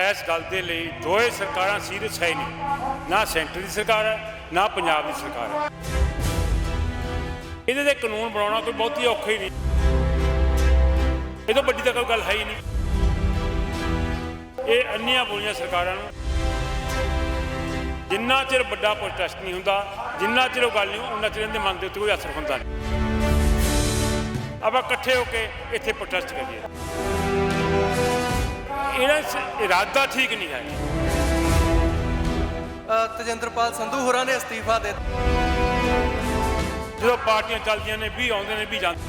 ਇਸ ਗੱਲ ਦੇ ਲਈ ਦੋਏ ਸਰਕਾਰਾਂ ਸੀਰੀਅਸ ਹੈ ਹੀ ਨਹੀਂ। ਨਾ ਸੈਂਟਰ ਦੀ ਸਰਕਾਰ ਹੈ, ਨਾ ਪੰਜਾਬ ਦੀ ਸਰਕਾਰ ਹੈ। ਇਹਦੇ ਤੇ ਕਾਨੂੰਨ ਬਣਾਉਣਾ ਕੋਈ ਬਹੁਤੀ ਔਖਾ ਹੀ ਨਹੀਂ। ਇਹ ਤਾਂ ਵੱਡੀ ਤਾਂ ਕੋਈ ਗੱਲ ਹੈ ਹੀ ਨਹੀਂ। ਇਹ ਅੰਨੀਆਂ ਬੋਲੀਆਂ ਸਰਕਾਰਾਂ ਨੂੰ। ਜਿੰਨਾ ਚਿਰ ਵੱਡਾ ਪ੍ਰੋਟੈਸਟ ਨਹੀਂ ਹੁੰਦਾ, ਜਿੰਨਾ ਚਿਰ ਉਹ ਗੱਲ ਨਹੀਂ, ਉਹਨਾਂ ਚਿਰ ਇਹਦੇ ਮਨ ਦੇ ਉੱਤੇ ਕੋਈ ਅਸਰ ਹੁੰਦਾ ਨਹੀਂ। ਆਪਾਂ ਇਕੱਠੇ ਹੋ ਕੇ ਇੱਥੇ ਪ੍ਰੋਟੈਸਟ ਕਰੀਏ। ਇਹਦਾ ਸ- ਇਰਾਦਾ ਠੀਕ ਨਹੀਂ ਹੈ। ਅ, ਤਜਿੰਦਰਪਾਲ ਸੰਧੂ ਹੋਰਾਂ ਨੇ ਅਸਤੀਫਾ ਦੇ ਜਦੋਂ ਪਾਰਟੀਆਂ ਚੱਲਦੀਆਂ ਨੇ ਵੀ ਆਉਂਦੇ ਨੇ ਵੀ ਜਾਂਦੇ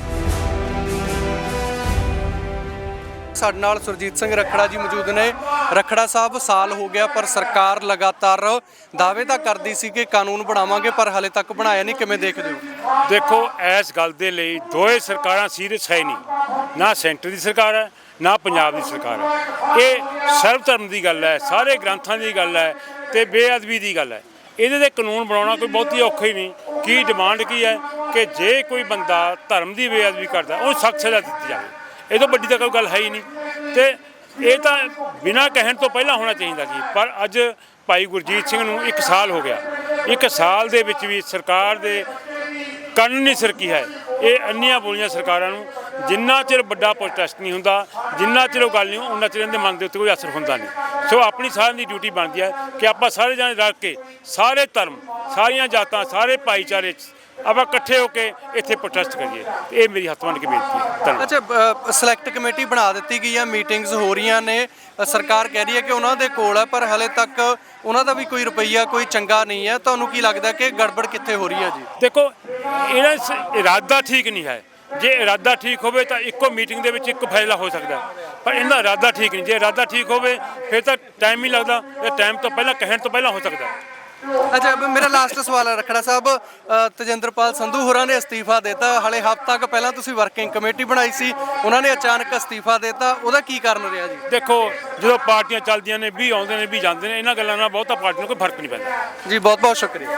ਸਾਡੇ ਨਾਲ ਸੁਰਜੀਤ ਸਿੰਘ ਰਖੜਾ ਜੀ ਮੌਜੂਦ ਨੇ। ਰਖੜਾ ਸਾਹਿਬ ਸਾਲ ਹੋ ਗਿਆ ਪਰ ਸਰਕਾਰ ਲਗਾਤਾਰ ਦਾਅਵੇ ਤਾਂ ਕਰਦੀ ਸੀ ਕਿ ਕਾਨੂੰਨ ਬਣਾਵਾਂਗੇ ਪਰ ਹਲੇ ਤੱਕ ਬਣਾਇਆ ਨਹੀਂ। ਕਿਵੇਂ ਦੇਖਦੇ ਹੋ? ਦੇਖੋ ਇਸ ਗੱਲ ਦੇ ਲਈ ਦੋਏ ਸਰਕਾਰਾਂ ਸੀਰੀਅਸ ਹੀ ਨਹੀਂ। ਨਾ ਸੈਂਟਰ ਦੀ ਸਰਕਾਰ ਹੈ ਨਾ ਪੰਜਾਬ ਦੀ ਸਰਕਾਰ ਹੈ। ਇਹ ਸਰਵ ਧਰਮ ਦੀ ਗੱਲ ਹੈ, ਸਾਰੇ ਗ੍ਰੰਥਾਂ ਦੀ ਗੱਲ ਹੈ ਤੇ ਬੇਅਦਬੀ ਦੀ ਗੱਲ ਹੈ। ਇਹਦੇ ਤੇ ਕਾਨੂੰਨ ਬਣਾਉਣਾ ਕੋਈ ਬਹੁਤੀ ਔਖਾ ਹੀ ਨਹੀਂ। ਕੀ ਡਿਮਾਂਡ ਕੀ ਹੈ ਕਿ ਜੇ ਕੋਈ ਬੰਦਾ ਧਰਮ ਦੀ ਬੇਅਦਬੀ ਕਰਦਾ ਉਹ ਸਖਤ ਸਜ਼ਾ ਦਿੱਤੀ ਜਾਵੇ। ਇਹ ਤੋਂ ਵੱਡੀ ਤਾਂ ਕੋਈ ਗੱਲ ਹੈ ਹੀ ਨਹੀਂ। ਤੇ ਇਹ ਤਾਂ ਬਿਨਾਂ ਕਹਿਣ ਤੋਂ ਪਹਿਲਾਂ ਹੋਣਾ ਚਾਹੀਦਾ ਸੀ, ਪਰ ਅੱਜ ਭਾਈ ਗੁਰਜੀਤ ਸਿੰਘ ਨੂੰ 1 ਸਾਲ ਹੋ ਗਿਆ। ਇੱਕ ਸਾਲ ਦੇ ਵਿੱਚ ਵੀ ਸਰਕਾਰ ਦੇ ਕੰਨ ਨਹੀਂ ਸਰਕੀ ਹੈ। ਇਹ ਅੰਨੀਆਂ ਬੋਲੀਆਂ ਸਰਕਾਰਾਂ ਨੂੰ ਜਿੰਨਾ ਚਿਰ ਵੱਡਾ ਪ੍ਰੋਟੈਸਟ ਨਹੀਂ ਹੁੰਦਾ ਜਿੰਨਾ ਚਿਰ ਉਹ ਗੱਲ ਨਹੀਂ ਉਹਨਾਂ ਚਿਰ ਇਹਦੇ ਮਨ ਦੇ ਉੱਤੇ ਕੋਈ ਅਸਰ ਹੁੰਦਾ ਨਹੀਂ। ਸੋ ਆਪਣੀ ਸਾਰਿਆਂ ਦੀ ਡਿਊਟੀ ਬਣਦੀ ਹੈ ਕਿ ਆਪਾਂ ਸਾਰੇ ਜਣੇ ਰਲ ਕੇ ਸਾਰੇ ਧਰਮ ਸਾਰੀਆਂ ਜਾਤਾਂ ਸਾਰੇ ਭਾਈਚਾਰੇ 'ਚ ਆਪਾਂ ਇਕੱਠੇ ਹੋ ਕੇ ਇੱਥੇ ਪ੍ਰੋਟੈਸਟ ਕਰੀਏ। ਇਹ ਮੇਰੀ ਹੱਥ ਬੰਨ੍ਹ ਕੇ ਬੇਨਤੀ ਹੈ। ਧੰਨਵਾਦ। ਅੱਛਾ ਸਿਲੈਕਟ ਕਮੇਟੀ ਬਣਾ ਦਿੱਤੀ ਗਈ ਹੈ ਮੀਟਿੰਗਸ ਹੋ ਰਹੀਆਂ ਨੇ। ਸਰਕਾਰ ਕਹਿ ਰਹੀ ਹੈ ਕਿ ਉਹਨਾਂ ਦੇ ਕੋਲ ਹੈ ਪਰ ਹਲੇ ਤੱਕ ਉਹਨਾਂ ਦਾ ਵੀ ਕੋਈ ਰੁਪਈਆ ਕੋਈ ਚੰਗਾ ਨਹੀਂ ਹੈ। ਤੁਹਾਨੂੰ ਕੀ ਲੱਗਦਾ ਕਿ ਗੜਬੜ ਕਿੱਥੇ ਹੋ ਰਹੀ ਹੈ ਜੀ? ਦੇਖੋ ਇਹਦਾ ਇਰਾਦਾ ਠੀਕ ਨਹੀਂ ਹੈ। ਜੇ ਇਰਾਦਾ ਠੀਕ ਹੋਵੇ ਤਾਂ ਇੱਕੋ ਮੀਟਿੰਗ ਦੇ ਵਿੱਚ ਇੱਕ ਫੈਸਲਾ ਹੋ ਸਕਦਾ। ਪਰ ਇਹਦਾ ਇਰਾਦਾ ਠੀਕ ਨਹੀਂ। ਜੇ ਇਰਾਦਾ ਠੀਕ ਹੋਵੇ ਫਿਰ ਤਾਂ ਟਾਈਮ ਹੀ ਲੱਗਦਾ। ਇਹ ਟਾਈਮ ਤੋਂ ਪਹਿਲਾਂ ਕਹਿਣ ਤੋਂ ਪਹਿਲਾਂ ਹੋ ਸਕਦਾ। ਅੱਛਾ ਮੇਰਾ ਲਾਸਟ ਸਵਾਲ ਹੈ ਰਖੜਾ ਸਾਹਿਬ। ਤਜਿੰਦਰਪਾਲ ਸੰਧੂ ਹੋਰਾਂ ਨੇ ਅਸਤੀਫਾ ਦਿੱਤਾ। ਹਲੇ ਹਫ਼ਤਾ ਕੁ ਪਹਿਲਾਂ ਤੁਸੀਂ ਵਰਕਿੰਗ ਕਮੇਟੀ ਬਣਾਈ ਸੀ। ਉਹਨਾਂ ਨੇ ਅਚਾਨਕ ਅਸਤੀਫਾ ਦਿੱਤਾ। ਉਹਦਾ ਕੀ ਕਾਰਨ ਰਿਹਾ ਜੀ? ਦੇਖੋ ਜਦੋਂ ਪਾਰਟੀਆਂ ਚੱਲਦੀਆਂ ਨੇ ਵੀ ਆਉਂਦੇ ਨੇ ਵੀ ਜਾਂਦੇ ਨੇ ਇਹਨਾਂ ਗੱਲਾਂ ਨਾਲ ਬਹੁਤਾ ਪਾਰਟੀ ਨੂੰ ਕੋਈ ਫ਼ਰਕ ਨਹੀਂ ਪੈਂਦਾ। ਜੀ ਬਹੁਤ ਬਹੁਤ ਸ਼ੁਕਰੀਆ।